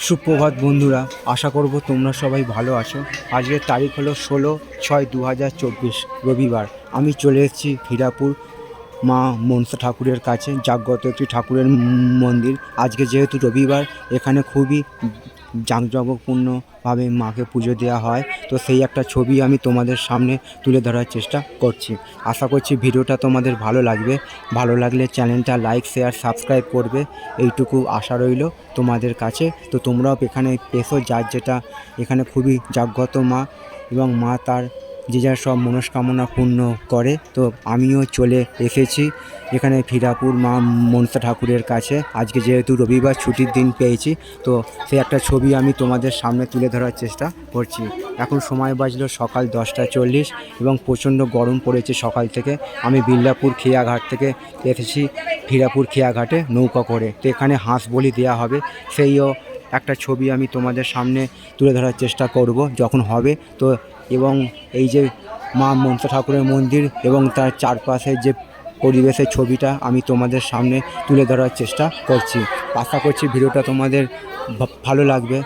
সুপ্রভাত বন্ধুরা, আশা করব তোমরা সবাই ভালো আছো। আজকের তারিখ হলো ষোলো ছয় দু হাজার চব্বিশ রবিবার। আমি চলে এসেছি হিরাপুর মা মনসা ঠাকুরের কাছে জাগ্রত একটি ঠাকুরের মন্দির। আজকে যেহেতু রবিবার, এখানে খুবই জাঁকজমকপূর্ণভাবে মাকে পুজো দেওয়া হয়। তো সেই একটা ছবি আমি তোমাদের সামনে তুলে ধরার চেষ্টা করছি। আশা করছি ভিডিওটা তোমাদের ভালো লাগবে। ভালো লাগলে চ্যানেলটা লাইক, শেয়ার, সাবস্ক্রাইব করবে। এইটুকু আশা রইল তোমাদের কাছে। তো তোমরাও এখানে পেশো যার যেটা এখানে খুবই জাগ্রত মা এবং মা তার যে যার সব মনস্কামনা পূর্ণ করে, তো আমিও চলে এসেছি। এখানে ফিরাপুর মা মনসা ঠাকুরের কাছে। আজকে যেহেতু রবিবার ছুটির দিন পেয়েছি, তো সেই একটা ছবি আমি তোমাদের সামনে তুলে ধরার চেষ্টা করছি। এখন সময় বাজলো সকাল দশটা চল্লিশ এবং প্রচণ্ড গরম পড়েছে সকাল থেকে। আমি বিল্লাপুর খেয়াঘাট থেকে এসেছি, ফিরাপুর খেয়াঘাটে নৌকা করে। তো এখানে হাঁস বলি দেওয়া হবে। সেইও একটা ছবি আমি তোমাদের সামনে তুলে ধরার চেষ্টা করব যখন হবে। তো এবং এই যে মা মনসা ঠাকুরের মন্দির এবং তার চারপাশে যে পরিবেশের ছবিটা আমি তোমাদের সামনে তুলে ধরার চেষ্টা করছি। আশা করছি ভিডিওটা তোমাদের ভালো লাগবে।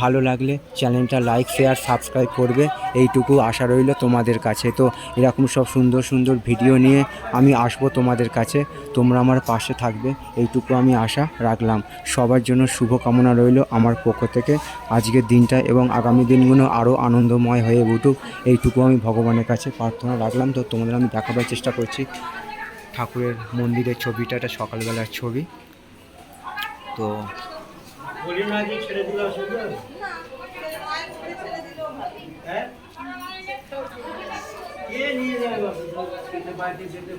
ভালো লাগলে চ্যানেলটা লাইক শেয়ার সাবস্ক্রাইব করবে। এইটুকু আশা রইল তোমাদের কাছে। তো এরকম সব সুন্দর সুন্দর ভিডিও নিয়ে আমি আসব তোমাদের কাছে। তোমরা আমার পাশে থাকবে। এইটুকু আমি আশা রাখলাম। সবার জন্য শুভ কামনা রইল আমার পক্ষ থেকে। আজকের দিনটা এবং আগামী দিনগুলো আরও আনন্দময় হয়ে উঠুক। এইটুকু আমি ভগবানের কাছে প্রার্থনা রাখলাম। তো তোমাদের আমি দেখাবার চেষ্টা করছি। ঠাকুরের মন্দিরের ছবিটা একটা সকালবেলার ছবি। তো বলি ছেড়ে দিল অসুবিধা হ্যাঁ? কে নিয়ে যাবে বাড়িতে যেতে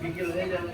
বিকেল হয়ে যাবে।